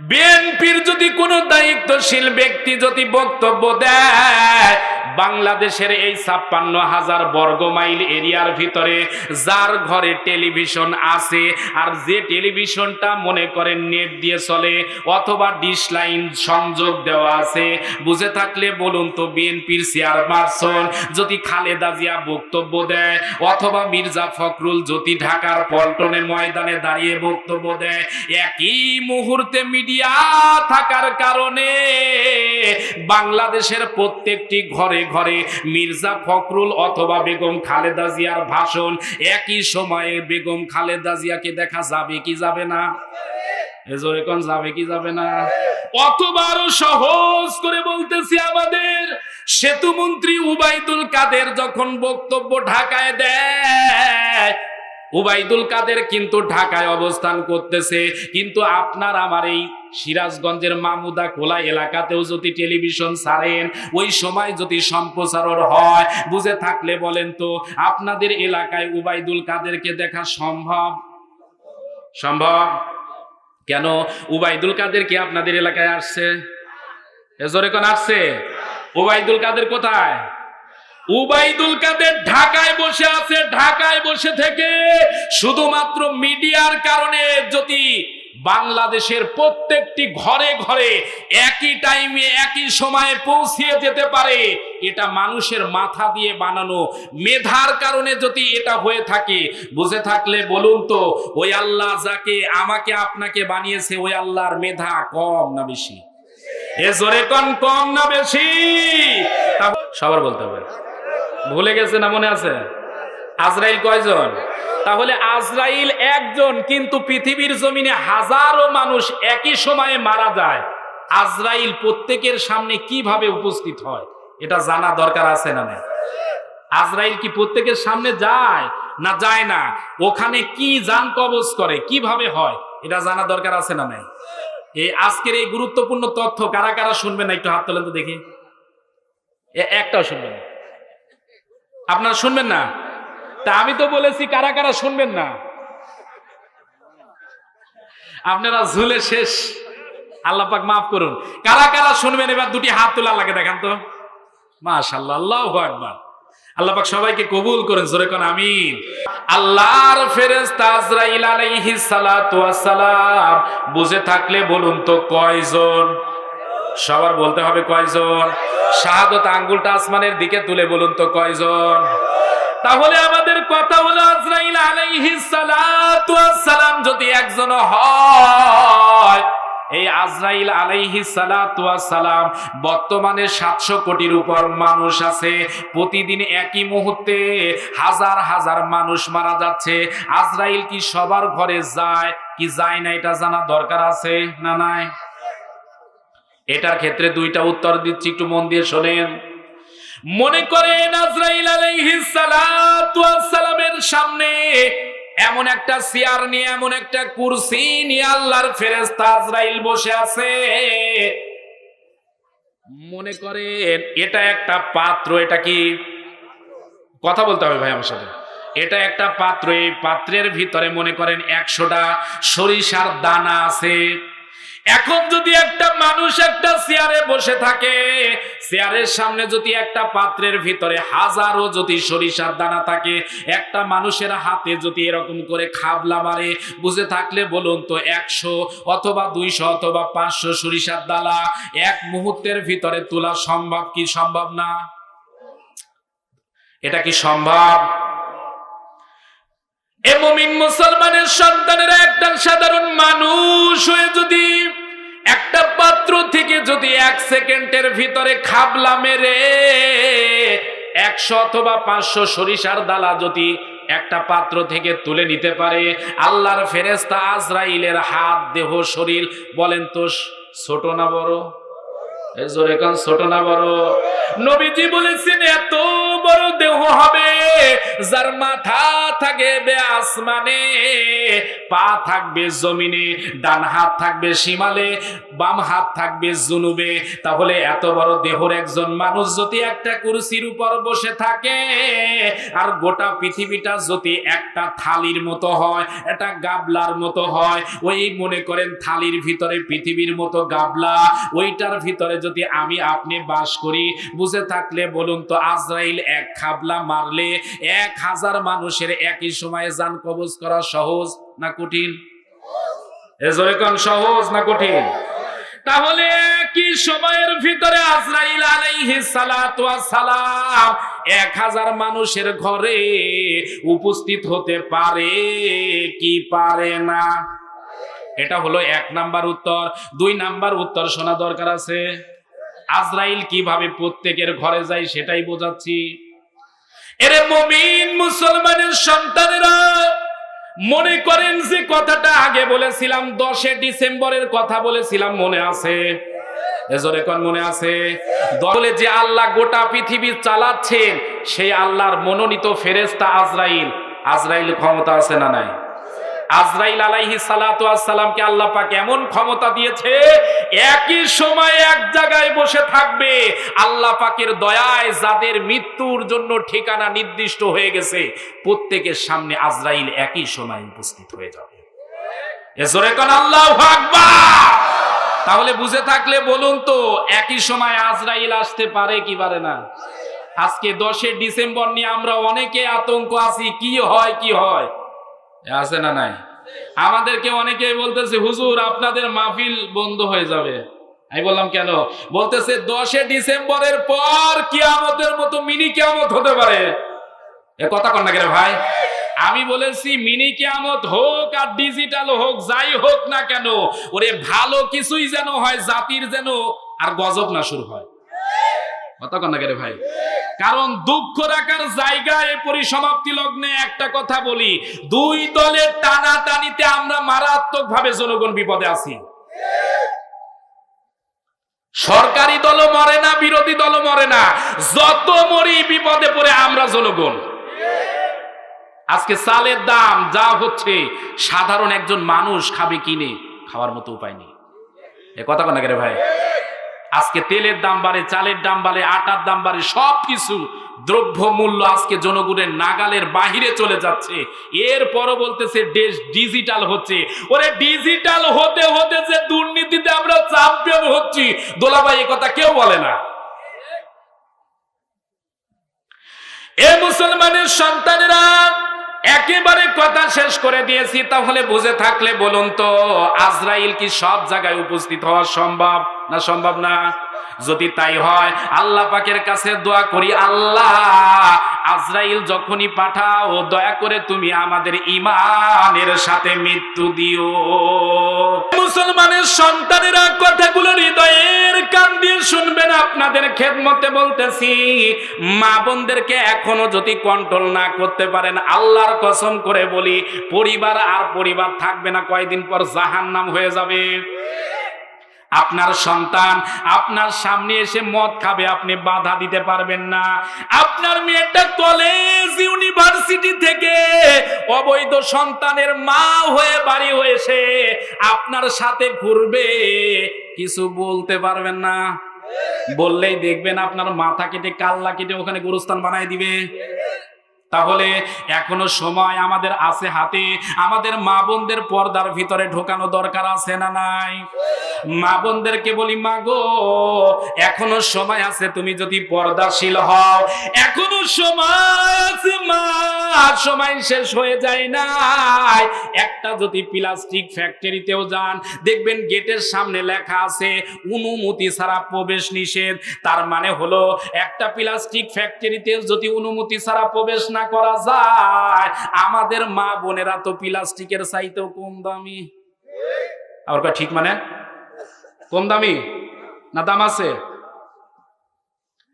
বিএনপির যদি কোনো দায়িত্বশীল ব্যক্তি যদি বক্তব্য দেয় বাংলাদেশের এই ছাপ্পান্ন হাজার বর্গ মাইল এরিয়ার ভিতরে যার ঘরে টেলিভিশন আছে, আর যে টেলিভিশনটা মনে করেন নেট দিয়ে চলে অথবা ডিশ লাইন সংযোগ দেওয়া আছে, বুঝে থাকলে বলুন তো বিএনপির চেয়ারপারসন যদি খালেদা জিয়া বক্তব্য দেয় অথবা মির্জা ফখরুল যদি ঢাকার পল্টনের ময়দানে দাঁড়িয়ে বক্তব্য দেয়, একই মুহূর্তে মিডিয়া থাকার কারণে বাংলাদেশের প্রত্যেকটি ঘরে ঘরে ঘরে মির্জা ফখরুল অথবা বেগম খালেদা জিয়ার ভাষণ একই সময়ে বেগম খালেদা জিয়াকে দেখা যাবে কি যাবে না? এজোরে যাবে কি যাবে না? অথবা আরও সহজ করে বলতেছি আমাদের সেতু মন্ত্রী উবাইদুল কাদের যখন বক্তব্য ঢাকায় দেয় উবাইদুল কাদের কিন্তু ঢাকায় অবস্থান করতেছে। কিন্তু আপনার আমার এই সিরাজগঞ্জের মামুদা খোলা এলাকাতেও যদি টেলিভিশন ছাড়েন, ওই সময় যদি সম্প্রচারণ হয়, বুঝে থাকলে বলেন তো, আপনাদের এলাকায় উবাইদুল কাদেরকে দেখা সম্ভব? সম্ভব? কেন? উবাইদুল কাদের কি আপনাদের এলাকায় আসছে? এজোরে কোন আসছে? উবাইদুল কাদের কোথায়? উবাইদুল কাদের ঢাকায় বসে আছে, ঢাকায় বসে থেকে শুধুমাত্র মিডিয়ার কারণে যদি বাংলাদেশের প্রত্যেকটি ঘরে ঘরে একই টাইমে একই সময়ে পৌঁছিয়ে যেতে পারে, এটা মানুষের মাথা দিয়ে বানানো। মেধার কারণে যদি এটা হয়ে থাকে, বুঝে থাকলে বলুন তো, ওই আল্লাহ যাকে, আমাকে, আপনাকে বানিয়েছে, ওই আল্লাহর মেধা কম না বেশি? এ জোরে কম না বেশি? সবার বলতে হবে। ভুলে গেছে না মনে আছে? আজরাইল কয়জন? তাহলে আজরাইল একজন, কিন্তু পৃথিবীর জমিনে হাজারো মানুষ একই সময়ে মারা যায়। আজরাইল প্রত্যেকের সামনে কীভাবে উপস্থিত হয়, এটা জানা দরকার আছে না না আজরাইল কি প্রত্যেকের সামনে যায় না যায় না? ওখানে কি যান কবজ করে, কীভাবে হয়, এটা জানা দরকার আছে না নাই? এই আজকের এই গুরুত্বপূর্ণ তথ্য কারা কারা শুনবেন না, একটু হাত তোলেন তো দেখি। একটাও শুনবেন না। আপনারা শুনবেন না। তা আমি তো বলেছি, কারা কারা শুনবেন না? আপনারা ঝুলে শেষ। আল্লাহ পাক মাফ করুন। কারা কারা শুনবেন? এবার দুটি হাত তোলা লাগে দেখান তো। মাশাল্লাহ আল্লাহু আল্লাহ পাক সবাইকে কবুল করেন, জোরে কোন, আমিন। আল্লাহর ফেরেশতা আজরাইল আলাইহিস সালাতু ওয়াস সালাম। বুঝে থাকলে বলুন তো কয়জন? সবার বলতে হবে কয়জন? শাহাদত আঙ্গুলটা আসমানের দিকে তুলে বলুন তো কয়জন? তাহলে আমাদের কথা হলো আজরাইল সালাতু সালাম যদি একজন হয়, এই আজরাইল ওয়াস সালাম বর্তমানে সাতশো কোটির উপর মানুষ আছে। প্রতিদিন একই মুহূর্তে হাজার হাজার মানুষ মারা যাচ্ছে। আজরাইল কি সবার ঘরে যায়, কি যায় না এটা জানা দরকার আছে না নাই? এটার ক্ষেত্রে দুইটা উত্তর দিচ্ছি, একটু মন দিয়ে শোনেন। মনে করেন আজরাইল সালামের সামনে এমন একটা চেয়ার নিয়ে, এমন একটা কুরসি নিয়ে আল্লাহর ফেরেশতা আজরাইল বসে আছে। মনে করেন এটা একটা পাত্র, এটা কি? কথা বলতে হবে ভাই আমার সাথে। এটা একটা পাত্র, এই পাত্রের ভিতরে মনে করেন একশোটা সরিষার দানা আছে। এখন যদি একটা মানুষ একটা চেয়ারে বসে থাকে, চেয়ারের সামনে যদি একটা পাত্রের ভিতরে হাজারো যদি সরিষার দানা থাকে, একটা মানুষের হাতে যদি এরকম করে খাবলা মারে, বুঝে থাকলে বলুন তো একশো অথবা দুইশো অথবা পাঁচশো সরিষার দালা এক মুহূর্তের ভিতরে তোলা সম্ভব কি সম্ভব না? এটা কি সম্ভব? এ মুমিন মুসলমানের সন্তানেরা একটা সাধারণ মানুষ হয়ে যদি একটা পাত্র থেকে যদি এক সেকেন্ডের ভিতরে খাবলা মেরে একশো অথবা পাঁচশো সরিষার দালা যদি একটা পাত্র থেকে তুলে নিতে পারে, আল্লাহর ফেরেস্তা আজরাইলের হাত, দেহ, শরীর, বলেন তো ছোট না বড়? জোরে কান ছোট না বড়? নবীজি বলেছেন, এত বড় দেহ হবে, যার মাথা থাকবে আসমানে, পা থাকবে জমিনে, ডান হাত থাকবে সীমালে, বাম হাত থাকবে জুনুবে। তাহলে এত বড় দেহর একজন মানুষ যদি একটা কুরসির উপর বসে থাকে, আর গোটা পৃথিবীটা যদি একটা থালির মতো হয় এটা গাবলার মতো হয়, ওই মনে করেন থালির ভিতরে পৃথিবীর মতো গাবলা, ওইটার ভিতরে যদি আমি আপনি বাস করি, বুঝে থাকলে বলুন তো আজরাইল এক খাবলা মারলে এক হাজার মানুষের একই সময়ে যান কবজ করা সহজ না কঠিন? সহজ না কঠিন? তাহলে একই সময়ের ভিতরে আজরাইল আলাইহিস সালাতু সালাম এক হাজার মানুষের ঘরে উপস্থিত হতে পারে কি পারে না? এটা হলো এক নাম্বার উত্তর। দুই নাম্বার উত্তর শোনা দরকার আছে। আজরাইল কীভাবে প্রত্যেকের ঘরে যায় সেটাই বোঝাচ্ছি। এরে মমিন মুসলমানের সন্তানেরা, মনে করেন যে কথাটা আগে বলেছিলাম, দশে ডিসেম্বরের কথা বলেছিলাম, মনে আছে? এজোরে মনে আছে? দলে যে আল্লাহ গোটা পৃথিবী চালাচ্ছেন, সেই আল্লাহর মনোনীত ফেরেস্তা আজরাইল। আজরাইল ক্ষমতা আছে না নাই? আজরাইল আলাইহি সালাতু সালামকে আল্লাহ পাক এমন ক্ষমতা দিয়েছে, একই সময় এক জায়গায় বসে থাকবে। আল্লাহ পাকের দয়ায় যাদের মৃত্যুর জন্য ঠিকানা নির্দিষ্ট হয়ে গেছে, প্রত্যেকের সামনে আজরাইল একই সময় উপস্থিত হয়ে যাবে। জোরে কোন আল্লাহু তাহলে বুঝে থাকলে বলুন তো, একই সময় আজরাইল আসতে পারে কি পারে না? আজকে দশে ডিসেম্বর নিয়ে আমরা অনেকে আতঙ্ক আছি, কি হয় কি হয়? আছে না নাই? আমাদেরকে অনেকে বলতেছে, হুজুর, আপনাদের মাহফিল বন্ধ হয়ে যাবে। আমি বললাম, কেন? বলতেছে, দশে ডিসেম্বরের পর কিয়ামতের মতো মিনি কিয়ামত হতে পারে। এ কথা কন না কেন ভাই? আমি বলেছি, মিনি কিয়ামত হোক আর ডিজিটাল হোক, যাই হোক না কেন, ওরে ভালো কিছুই যেন হয়, জাতির যেন, আর গজব না শুরু হয়। ভাই? কারণ দুঃখ রাখার জায়গায় পরিসমাপ্তি লগ্নে একটা কথা বলি, দুই দলের টানাটানিতে আমরা মারাত্মক ভাবে জনগণ বিপদে আছি। সরকারি দলও মরে না, বিরোধী দলও মরে না, যত মরি বিপদে পড়ে আমরা জনগণ। আজকে চালের দাম যা হচ্ছে, সাধারণ একজন মানুষ খাবে কিনে খাওয়ার মতো উপায় নেই। এ কথা কেন ভাই? আজকে তেলের দাম বাড়ে, চালের দাম বাড়ে, আটার দাম বাড়ে সব কিছু দ্রব্য মূল্য আজকে জনগণের নাগালের বাহিরে চলে যাচ্ছে। এর এরপরও বলতেছে দেশ ডিজিটাল হচ্ছে। ওরে ডিজিটাল হতে হতে যে দুর্নীতিতে আমরা চ্যাম্পিয়ন হচ্ছি দোলাভাই এ কথা কেউ বলে না। এ মুসলমানের সন্তানেরা একেবারে কথা শেষ করে দিয়েছি, তাহলে বুঝে থাকলে বলুন তো, আজরাইল কি সব জায়গায় উপস্থিত হওয়া সম্ভব? না সম্ভব না? যদি তাই হয়, আল্লাহ পাকের কাছে দোয়া করি, আল্লাহ আজরাইল যখনই পাঠাও, দয়া করে তুমি আমাদের ইমানের সাথে মৃত্যু দিও। মুসলমানের সন্তানেরা কথাগুলো হৃদয়ের কান দিয়ে শুনবেন, আপনাদের খেদমতে বলতেছি, মা বোনদেরকে এখনও যদি কন্ট্রোল না করতে পারেন, আল্লাহর কসম করে বলি, পরিবার আর পরিবার থাকবে না, কয়দিন পর জাহান্নাম হয়ে যাবে। আপনার সন্তান, আপনার সামনে এসে মদ খাবে, আপনি বাধা দিতে পারবেন না। আপনার মেয়েটা কলেজ ইউনিভার্সিটি থেকে অবৈধ সন্তানের মা হয়ে বাড়ি হয়েছে। আপনার সাথে ঘুরবে, কিছু বলতে পারবেন না। বললেই দেখবেন আপনার মাথা কেটে, কাল্লা কেটে ওখানে গুরুস্থান বানায় দিবে। তাহলে এখনও সময় আমাদের আছে হাতে। আমাদের মা বোনদের পর্দার ভিতরে ঢোকানো দরকার আছে না নাই? মা বোনদেরকে বলি, মা গো, এখনও সময় আছে, তুমি যদি পর্দাশীল হও। এখনও সময় মা সময় শেষ হয়ে যায় না একটা যদি প্লাস্টিক ফ্যাক্টরিতেও যান, দেখবেন গেটের সামনে লেখা আছে, অনুমতি ছাড়া প্রবেশ নিষেধ। তার মানে হলো, একটা প্লাস্টিক ফ্যাক্টরিতে যদি অনুমতি ছাড়া প্রবেশ না করা যায়। আমাদের মা বোনেরা তো প্লাস্টিকের চাইতেও কম দামি। আবার ঠিক মানে? কম দামি? না দাম আছে?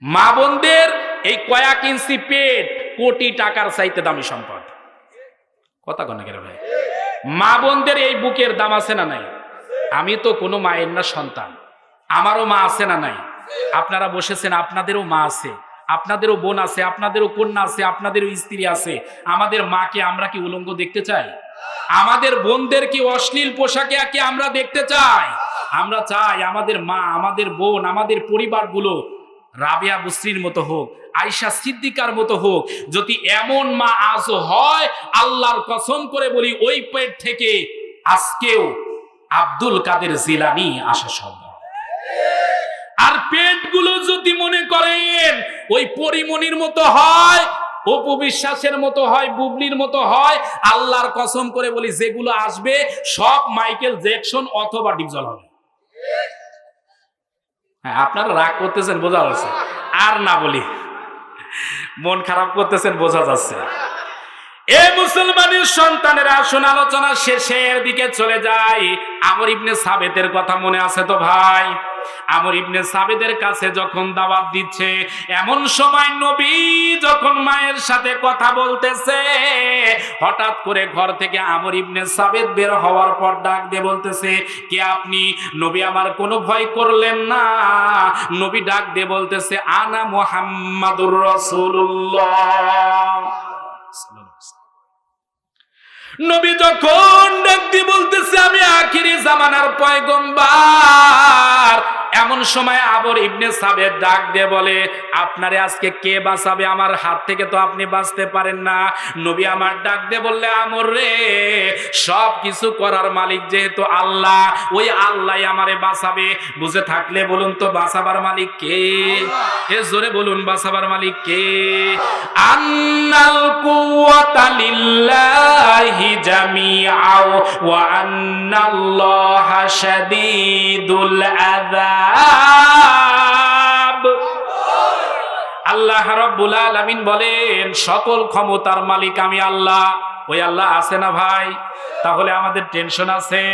মা বোনদের এই কয়েক ইঞ্চি পেট কোটি টাকার চাইতে দামি সম্পদ। কথা কনে গেলে ভাই? মা বোনদের এই বুকের দাম আছে না নাই? আমি তো কোনো মায়ের না সন্তান। আমারও মা আছে না নাই? আপনারা বসেছেন, আপনাদেরও মা আছে। আপনাদেরও বোন আছে, আপনাদেরও কন্যা আছে, আপনাদেরও স্ত্রী আছে, আমাদের মাকে আমরা কি উলঙ্গ দেখতে চাই? আমাদের বোনদের কি অশ্লীল পোশাকে কি আমরা দেখতে চাই? আমরা চাই আমাদের মা, আমাদের বোন, আমাদের পরিবারগুলো রাবিয়া বুসরির মতো হোক আয়সা সিদ্দিকার মতো হোক, যদি এমন মা আজও হয়, আল্লাহর কসম করে বলি, ওই পেট থেকে আজকেও আব্দুল কাদের জিলানি আসা সম্ভব। আর পেটগুলো যদি মনে করেন ওই পরিমণির মতো হয় অপবিশ্বাসের মতো হয়, বুবলির মতো হয়, আল্লাহর কসম করে বলি, যেগুলো আসবে সব মাইকেল জ্যাকসন অথবা ডিপজল হবে। হ্যাঁ আপনারা রাগ করতেছেন, বোঝা যাচ্ছে। আর না বলি, মন খারাপ করতেছেন, বোঝা যাচ্ছে। এ মুসলমানের সন্তানের আসুন, আলোচনা শেষের দিকে চলে যাই। আমর ইবনে সাবেতের কথা মনে আছে তো ভাই? আমর ইবনে সাবেদের কাছে যখন দাওয়াত দিচ্ছে, এমন সময় নবী যখন মায়ের সাথে কথা বলতেছে, হঠাৎ করে ঘর থেকে আমর ইবনে সাবেদ বের হওয়ার পর ডাক দিয়ে বলতেছে, কে আপনি? নবী আমার কোনো ভয় করলেন না। নবী ডাক দিয়ে বলতেছে, আনা মুহাম্মাদুর রাসূলুল্লাহ। নবী যখন ডাক দিয়ে বলতেছে আমি আখিরি জামানার পয়গম্বার। এমন সময় আবর ইবনে সাবেদ ডাক দিয়ে বলে, আপনারে আজকে কে বাঁচাবে? আমার হাত থেকে তো আপনি বাঁচতে পারেন না। নবী আমার ডাক দিয়ে বললে আমর রে, সব কিছু করার মালিক যেহেতু আল্লাহ, ওই আল্লাহ আমারে বাঁচাবে। বুঝে থাকলে বলুন তো, বাঁচাবার মালিক কে? এ জোরে বলুন, বাঁচাবার মালিক কে? আন্নাল কুওয়াতা লিল্লাহি জামিআও, ওয়া আন্নাল্লাহা শাদীদুল আল্লাহ রাব্বুল আলামিন বলেন, সকল ক্ষমতার মালিক আমি আল্লাহ। ওই আল্লাহ আছে না ভাই? তাহলে আমাদের টেনশন আছে।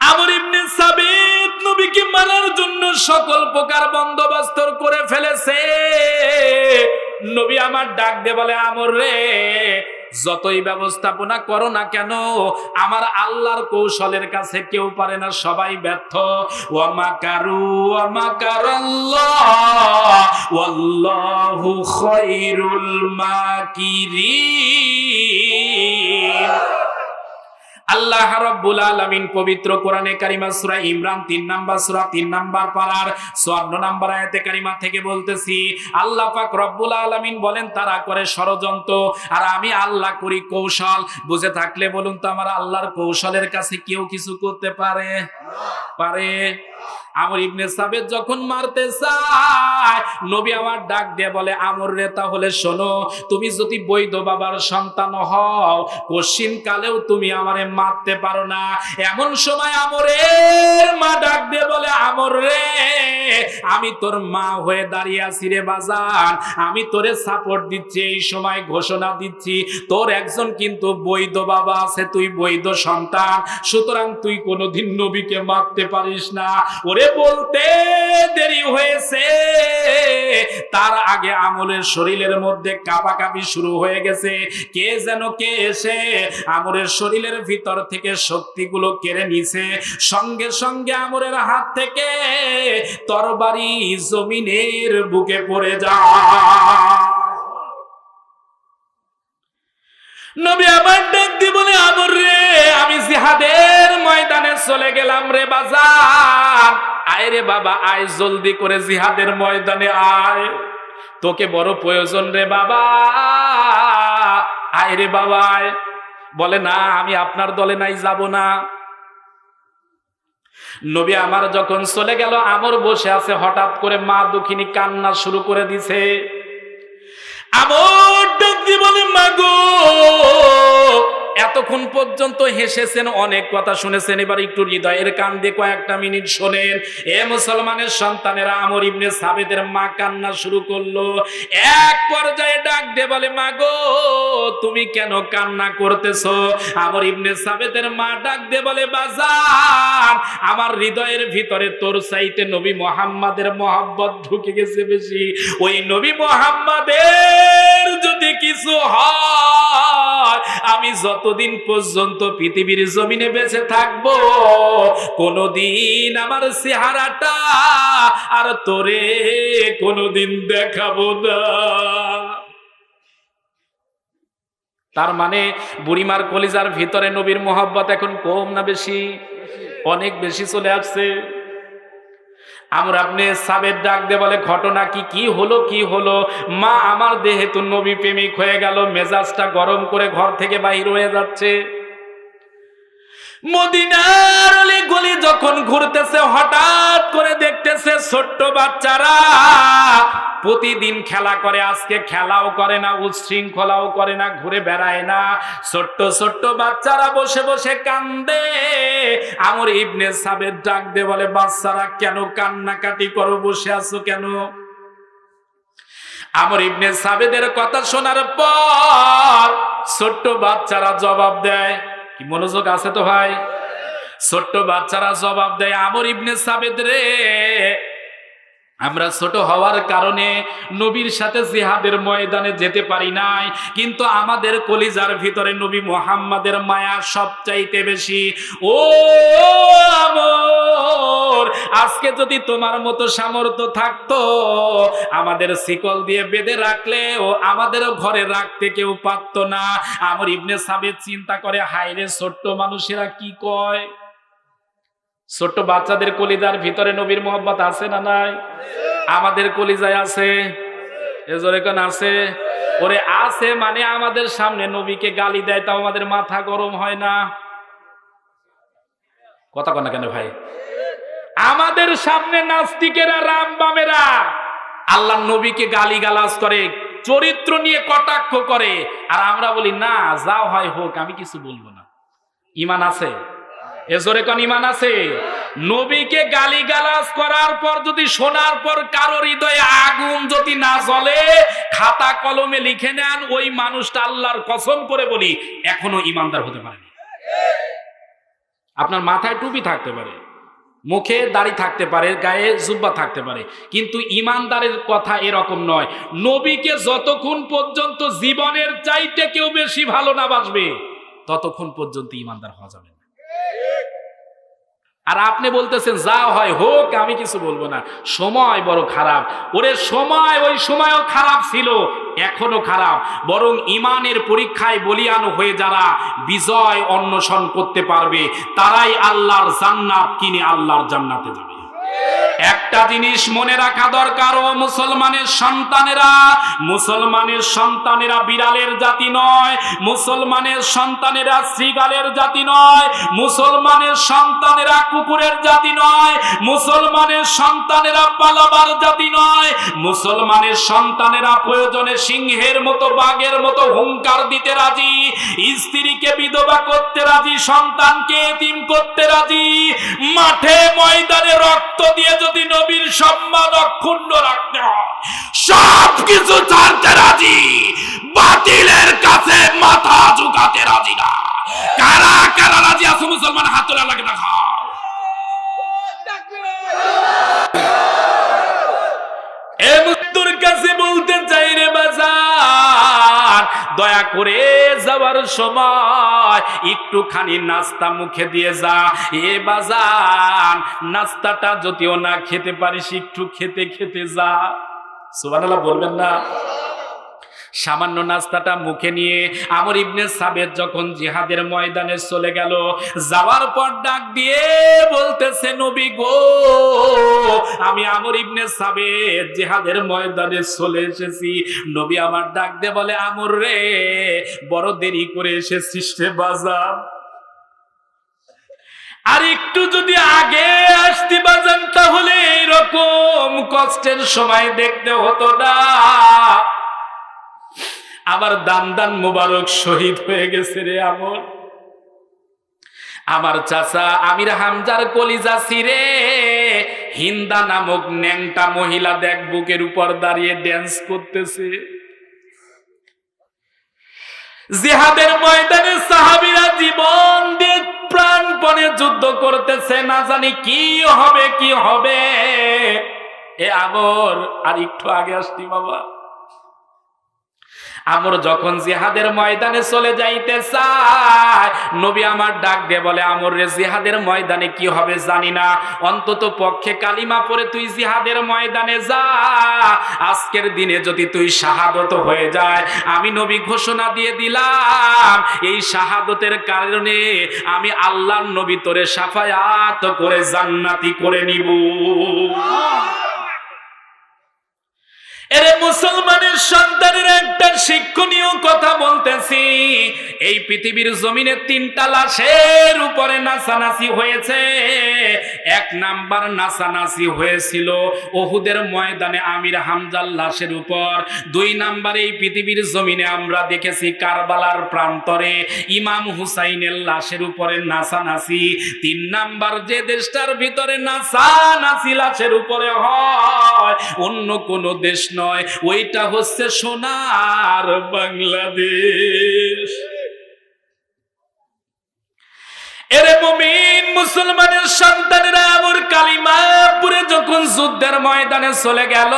আমর ইবনে সাবিত নবীকে মারার জন্য সকল প্রকার বন্দোবস্ত করে ফেলেছে। নবী আমার ডাক দে বলে, আমর রে যতই ব্যবস্থাপনা করো না কেন, আমার আল্লাহর কৌশলের কাছে কেউ পারে না, সবাই ব্যর্থ। ওয়ামাকারু ওয়ামাকারাল্লাহ খায়রুল মাকিরিন। আল্লাহ রাব্বুল আলামিন পবিত্র কোরআনে কারিমা সূরা ইমরান 3 নাম্বার সূরা 3 নাম্বার পারার 54 নাম্বার আয়াতে কারিমা থেকে বলতেছি, আল্লাহ পাক রব্বুল আলামিন বলেন, তারা করে ষড়যন্ত্র। আর আমি আল্লাহ করি কৌশল। বুঝে থাকলে বলুন তো আমার আল্লাহর কৌশলের কাছে কেউ কিছু করতে পারে? পারে? আমর ইবনে সাবেদ যখন মারতে চায়, নবী আমার ডাক দিয়ে বলে, আমর রে, তাহলে শোনো, তুমি যদি বৈধ বাবার সন্তান হও কশিন কালেও তুমি আমারে মারতে পারো না। এমন সময় আমরের মা ডাক দিয়ে বলে, আমর রে, আমি তোর মা হয়ে দাঁড়িয়ে আছি রে বাজান, আমি তোরে সাপোর্ট দিচ্ছি, এই সময় ঘোষণা দিচ্ছি, তোর একজন কিন্তু বৈধ বাবা আছে, তুই বৈধ সন্তান, সুতরাং তুই কোনোদিন নবীকে মারতে পারিস না। ওরে বলতে দেরি হয়েছে। তার আগে আমলের শরীরের মধ্যে কাঁপাকাঁপি শুরু হয়ে গেছে। কে যেন কে এসে আমরের শরীরের ভিতর থেকে শক্তিগুলো কেড়ে নিছে। সঙ্গে সঙ্গে আমরের হাত থেকে তরবারি জমিনের বুকে পড়ে যায়। নবী আমার ডাক দি বলে আমর রে চলে গেলাম রে বাজার। আয় রে বাবা, আয়, জলদি করে জিহাদের ময়দানে আয়। তোকে বড় প্রয়োজন রে বাবা। আয় রে বাবা বলে, না, আমি আপনার দলে নাই, যাব না। নবী আমার যখন চলে গেল, আমর বসে আছে, হঠাৎ করে মা দুঃখিনী কান্না শুরু করে দিছে। আমর ডাক দিয়ে বলে মাগো এতক্ষণ পর্যন্ত হেসেছেন, অনেক কথা শুনেছেন। এবার একটু হৃদয়ের কান দিয়ে কয়েকটা মিনিট শোনেন। এ মুসলমানের সন্তানেরা আমর ইবনে সাবেদের মা কান্না শুরু করল। এক পর্যায়ে ডাক দিয়ে বলে মাগো তুমি কেন কান্না করতেছো? আমর ইবনে সাবেদের মা ডাক দিয়ে বলে বাজার আমার হৃদয়ের ভিতরে তোর চাইতে নবী মোহাম্মদের মোহাম্মত ঢুকে গেছে বেশি। ওই নবী মোহাম্মদের যদি কিছু হয় আমি যতদিন যতদিন পর্যন্ত পৃথিবীর জমিনে বেঁচে থাকব, কোনদিন আমার চেহারাটা আর তোরে কোনদিন দেখাবো না। তার মানে বুড়িমার কলিজার ভিতরে নবীর মোহাব্বত এখন কম না বেশি? অনেক বেশি চলে আসছে। আমরা আপনি সাবের ডাক দে বলে, ঘটনা কি? কি হলো? কি হলো? মা আমার দেহে তো নবী প্রেমিক হয়ে গেল, মেজাজটা গরম করে ঘর থেকে বাহির হয়ে যাচ্ছে। মদিনার গলি যখন ঘুরতেছে, হঠাৎ করে দেখতেছে ছোট্ট বাচ্চারা প্রতিদিন খেলা করে, আজকে খেলাও করে না, উচ্ছৃঙ্খলাও করে না, ঘুরে বেড়ায় না। ছোট্ট ছোট্ট বাচ্চারা বসে বসে কান্দে। আমর ইবনে সাবের ডাক দে বলে, বাচ্চারা, কেন কান্নাকাটি করো, বসে আছো কেন? আমর ইবনে সাবেদের কথা শোনার পর ছোট্ট বাচ্চারা জবাব দেয়, কি মনোযোগ আছে তো ভাই? ছোট্ট বাচ্চারা জবাব দেয়, আমর ইবনে সাবেদ রে আমরা ছোট হওয়ার কারণে নবীর সাথে জিহাদের ময়দানে যেতে পারি নাই। কিন্তু আমাদের কলিজার ভিতরে নবী মোহাম্মদের মায়া সবচাইতে বেশি। ও আমর, আজকে যদি তোমার মতো সামর্থ্য থাকতো, আমাদের শিকল দিয়ে বেঁধে রাখলে ও আমাদেরও ঘরে রাখতে কেউ পারত না। আমার ইবনে সাবেদ চিন্তা করে হাইরে ছোট্ট মানুষেরা কি কয়? ছোট্ট বাচ্চাদের কলিজার ভিতরে নবীর মোহাম্মত আছে না নাই? আমাদের কলিজায় আছে। এজোরে কোন আছে? ওরে আছে মানে আমাদের সামনে নবীকে গালি দেয়, তাও আমাদের মাথা গরম হয় না। কথা কন না কেন ভাই? আমাদের সামনে নাস্তিকেরা রাম রামবামেরা, আল্লাহ নবীকে গালি গালাজ করে, চরিত্র নিয়ে কটাক্ষ করে। আর আমরা বলি, না, যাও হয় হোক, আমি কিছু বলব না। ইমান আছে? এজোরে কোন ইমান আছে? নবীকে গালি গালাজ করার পর যদি শোনার পর কারও হৃদয়ে আগুন যদি না জ্বলে, খাতা কলমে লিখে নেন, ওই মানুষটা আল্লাহর কসম করে বলি, এখনও ইমানদার হতে পারেনি। আপনার মাথায় টুপি থাকতে পারে, মুখে দাড়ি থাকতে পারে, গায়ে জুব্বা থাকতে পারে, কিন্তু ইমানদারের কথা এরকম নয়। নবীকে যতক্ষণ পর্যন্ত জীবনের চাইতে কেউ বেশি ভালো না বাসবে, ততক্ষণ পর্যন্ত ইমানদার হওয়া যাবে আর আপনি বলতেছেন যা হয় হোক, আমি কিছু বলব না। সময় বড় খারাপ। ওরে, সময় ওই সময়ও খারাপ ছিল, এখনও খারাপ। বরং ইমানের পরীক্ষায় বলিয়ান হয়ে যারা বিজয় অন্বেষণ করতে পারবে, তারাই আল্লাহর জান্নাত কিনে আল্লাহর জান্নাতে যাবে। একটা জিনিস মনে রাখা দরকার, ও মুসলমানের সন্তানেরা। মুসলমানের সন্তানেরা বিড়ালের জাতি নয়, মুসলমানের সন্তানেরা শ্রীগালের জাতি নয়, মুসলমানের সন্তানেরা কুকুরের জাতি নয়, মুসলমানের সন্তানেরা পালাবার জাতি নয়, মুসলমানের সন্তানেরা প্রয়োজনে সিংহের মতো, বাঘের মতো হুঙ্কার দিতে রাজি, স্ত্রীকে বিধবা করতে রাজি, সন্তানকে এতিম করতে রাজি, মাঠে ময়দানে রক্ত দিয়ে যদি নবীর সম্মান অক্ষুণ্ণ রাখতে হয় সব কিছু ছাড়তে রাজি। বাতিলের কাছে মাথা ঝুঁকাতে রাজি না। কারা কারা রাজি আছে মুসলমান? হাত তোলা লাগে দেখাও। এ মৃত্যুর কাছে বলতে চাই রে বাজার। দয়া করে যাওয়ার সময় একটুখানি নাস্তা মুখে দিয়ে যা। এ বাজান, নাস্তাটা যদিও না খেতে পারিস, একটু খেতে খেতে যা। সুবহানাল্লাহ, বলবেন না? সামান্য নাস্তাটা মুখে নিয়ে আমর ইবনে সাবেদ যখন জিহাদের ময়দানে চলে গেল, যাওয়ার পর ডাক দিয়ে বলতেছে, নবী গো, আমি আমর ইবনে সাবেদ জিহাদের ময়দানে চলে এসেছি। নবী আমার ডাক দিয়ে বলে, আমর রে, বড় দেরি করে এসেছিস রে বাজার। আর একটু যদি আগে আসতে বাজান, তাহলে এরকম কষ্টের সময় দেখতে হতো না। আমার দান দান মুবারক শহীদ হয়ে গেছে রে আমর। আমার চাচা আমির হামজার কলিজা সিরে হিন্দা নামক ন্যাংটা মহিলা দেখ বুকের উপর দাঁড়িয়ে ড্যান্স করতেছে। জিহাদের ময়দানে সাহাবীরা জীবন দিয়ে প্রাণপণে যুদ্ধ করতেছে, না জানি কি হবে কি হবে। এ আমর, আর একটু আগে আসতি বাবা। আমর যখন জিহাদের ময়দানে চলে যাইতে চায় নবী আমার ডাক দিয়ে বলে আমর রে জিহাদের ময়দানে কি হবে জানি না। অন্তত পক্ষে কালিমা পরে তুই জিহাদের ময়দানে যা। আজকের দিনে যদি তুই শাহাদত হয়ে যায় আমি নবী ঘোষণা দিয়ে দিলাম এই শাহাদতের কারণে আমি আল্লাহর নবী তোরে সাফায়াত করে জান্নাতি করে নিব। এরে মুসলমানের সন্তানের একটা শিক্ষণীয় কথা বলতেছি। এই পৃথিবীর জমিনে তিনটা লাশের উপরে নাচানাচি হয়েছে। এক নাম্বার নাচানাচি হয়েছিল ওহুদের ময়দানে আমির হামজার লাশের উপর। দুই নাম্বার এই পৃথিবীর জমিনে আমরা দেখেছি কারবালার প্রান্তরে ইমাম হুসাইনের লাশের উপরে নাচানাচি। তিন নাম্বার যে দেশটার ভিতরে নাচানাচি লাশের উপরে হয়, অন্য কোন দেশ নয়। ওইটা হচ্ছে সোনার বাংলাদেশ। এরে মমিন, মুসলমানের সন্তানেরা আমার কালিমাপুরে যখন যুদ্ধের ময়দানে চলে গেল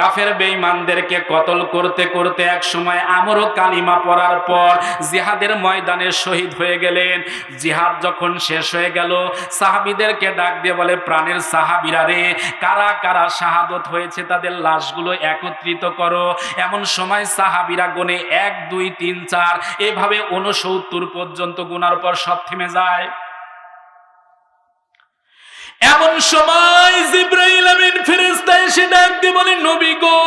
কাফের বেঈমানদেরকে কতল করতে করতে এক সময় আমরও কালিমা পড়ার পর জিহাদের ময়দানে শহীদ হয়ে গেলেন। জিহাদ যখন শেষ হয়ে গেল, সাহাবিদেরকে ডাক দিয়ে বলে, প্রাণের সাহাবিরা রে, কারা কারা শাহাদত হয়েছে তাদের লাশগুলো একত্রিত করো। এমন সময় সাহাবিরা গনে এক, দুই, তিন, চার, এভাবে উনসত্তর পর্যন্ত গুনার পর সব থেমে যায়। এমন সময় জিব্রাইল আমিন ফেরেশতা এসে ডাক দিয়ে বলে, নবী গো,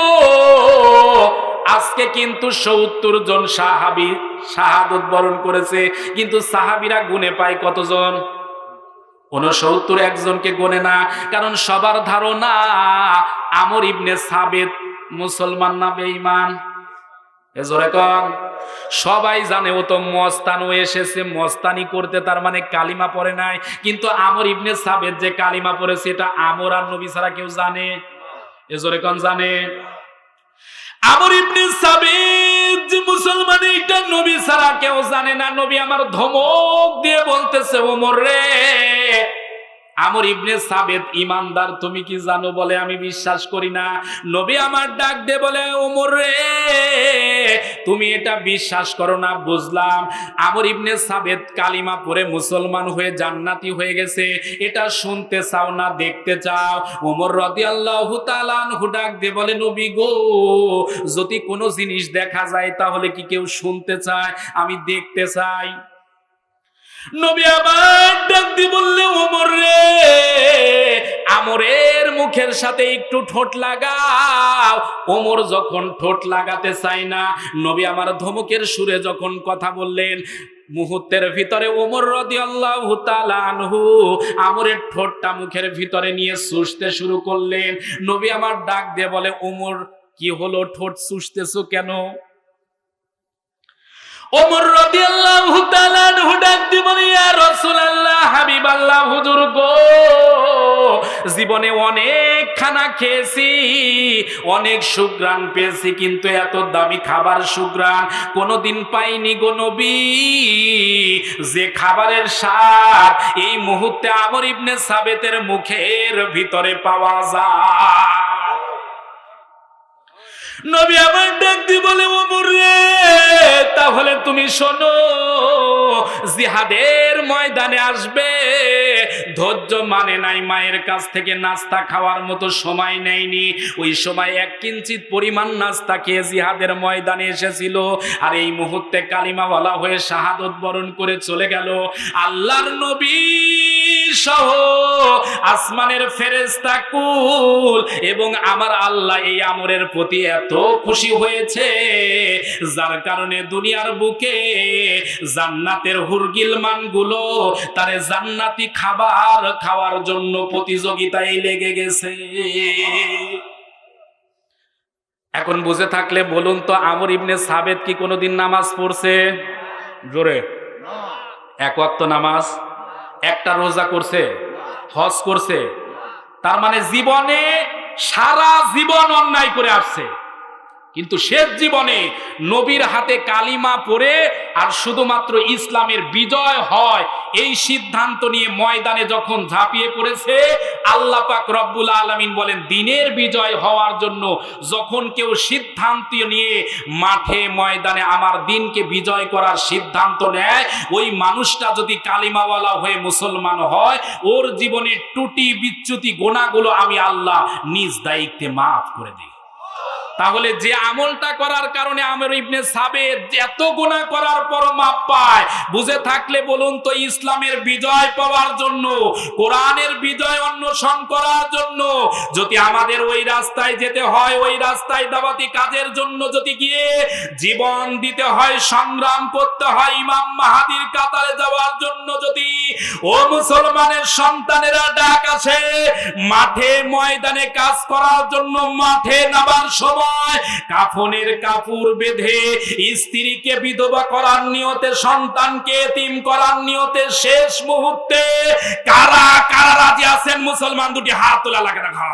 আজকে কিন্তু সত্তর জন সাহাবি শাহাদত বরণ করেছে, কিন্তু সাহাবিরা গুনে পায় কতজন? উনসত্তর একজনকে গনে না, কারণ সবার ধারণা আমর ইবনে সাবেদ মুসলমান না বেঈমান। সবাই জানে ও তো মস্তানও এসেছে, মস্তানি করতে তার মানে কালিমা পড়ে নাই। কিন্তু আমর ইবনে সাবেদ যে কালিমা পড়েছে এটা আমর আর নবী ছাড়া কেউ জানে। এজোরে কন, জানে। আমর ইবনে সাবেদ যে মুসলমান এটা নবী ছাড়া কেউ জানে না। নবী আমার ধমক দিয়ে বলতেছে, ওমর রে আমর ইবনে সাবেদ ইমানদার, তুমি কি জানো বলে আমি বিশ্বাস করি না। নবী আমার ডাক দে বলে, ওমর রে, তুমি এটা বিশ্বাস করো না, বুঝলাম। আমর ইবনে সাবেদ কালিমা পরে মুসলমান হয়ে জান্নাতি হয়ে গেছে। এটা শুনতে চাও না, দেখতে চাও। ওমর রাদিয়াল্লাহু তাআলা আনহু ডাক দে বলে, নবী গো, যদি কোনো জিনিস দেখা যায় তাহলে কি কেউ শুনতে চায়? আমি দেখতে চাই। নবী আবার ডাক দিয়ে বললে, ওমর রে, আমরের মুখের সাথে একটু ঠোঁট লাগাও। ওমর যখন ঠোঁট লাগাতে চায় না, নবী আমার ধমকের সুরে যখন কথা বললেন, মুহূর্তের ভিতরে ওমর রাদিয়াল্লাহু তাআলা আনহু আমরের ঠোঁটটা মুখের ভিতরে নিয়ে চুষতে শুরু করলেন। নবী আমার ডাক দিয়ে বলে, ওমর, কি হলো? ঠোঁট চুষতেছো কেন? ওমর রাদিয়াল্লাহু তাআলা ডাক দিয়ে বলে, ইয়া রাসূলুল্লাহ, হাবিবাল্লাহ, হুজুর গো, জীবনে অনেক খানা খেয়েছি, অনেক সুগ্রাণ পেয়েছি, কিন্তু এত দামি খাবার সুগ্রাণ কোনোদিন পাইনি গো নবী। যে খাবারের স্বাদ এই মুহূর্তে আমর ইবনে সাবেতের মুখের ভিতরে পাওয়া যায়। নবী আমার ডাক দি বলে, ওমর রে, তাহলে তুমি শোনো, জিহাদের ময়দানে আসবে। ধৈর্য মানে নাই মায়ের কাছ থেকে নাস্তা খাওয়ার মতো সময় নেয়নি। ওই সময় এক কিঞ্চিত পরিমাণ নাস্তা খেয়ে জিহাদের ময়দানে এসেছিল। আর এই মুহূর্তে কালিমাওয়ালা হয়ে শাহাদত বরণ করে চলে গেল। আল্লাহর নবী সহ আসমানের ফেরেস্তা কুল এবং আমার আল্লাহ এই আমরের প্রতি এত খুশি হয়েছে, যার কারণে দুনিয়ার বুকে জান্নাতের হুরগিল মানগুলো তারে জান্নাতি খাবার খাওয়ার জন্য প্রতিযোগিতায় লেগে গেছে। এখন বুঝে থাকলে বলুন তো, আমর ইবনে সাবেদ কি কোনোদিন নামাজ পড়ছে? জোরে। এক ওয়াক্ত নামাজ। একটা রোজা করছে হজ করছে তার মানে জীবনে সারা জীবন অন্যায় করে আসছে। কিন্তু শেষ জীবনে নবীর হাতে কালিমা পড়ে আর শুধুমাত্র ইসলামের বিজয় হয়, এই সিদ্ধান্ত নিয়ে ময়দানে যখন ঝাঁপিয়ে পড়েছে, আল্লাহ পাক রব্বুল আলামিন বলেন, দিনের বিজয় হওয়ার জন্য যখন কেউ সিদ্ধান্ত নিয়ে মাঠে, ময়দানে আমার দিনকে বিজয় করার সিদ্ধান্ত নেয়, ওই মানুষটা যদি কালিমাওয়ালা হয়ে মুসলমান হয়, ওর জীবনের টুটি বিচ্যুতি গোনাগুলো আমি আল্লাহ নিজ দায়িত্বে মাফ করে দিই। তাহলে যে আমলটা করার কারণে আমর ইবনে সাবের এত গুণা করার পর মাপ পায়। বুঝে থাকলে বলুন তো, ইসলামের বিজয় পাওয়ার জন্য, কোরআনের বিজয় অন্বেষণ করার জন্য, যদি আমাদের ওই রাস্তায় যেতে হয়, ওই রাস্তায় দাওয়াতি কাজের জন্য যদি গিয়ে জীবন দিতে হয়, সংগ্রাম করতে হয়, ইমাম মাহাদির কাতারে যাওয়ার জন্য যদি, ও মুসলমানের সন্তানেরা ডাক আছে মাঠে ময়দানে কাজ করার জন্য মাঠে নামার সময় কাফনের কাপড় বেঁধে স্ত্রীকে বিধবা করার নিয়তে, সন্তানকে এতিম করার নিয়তে শেষ মুহূর্তে কারা কারা রাজি আছেন? মুসলমান দুটি হাত তোলা লাগে না রাখা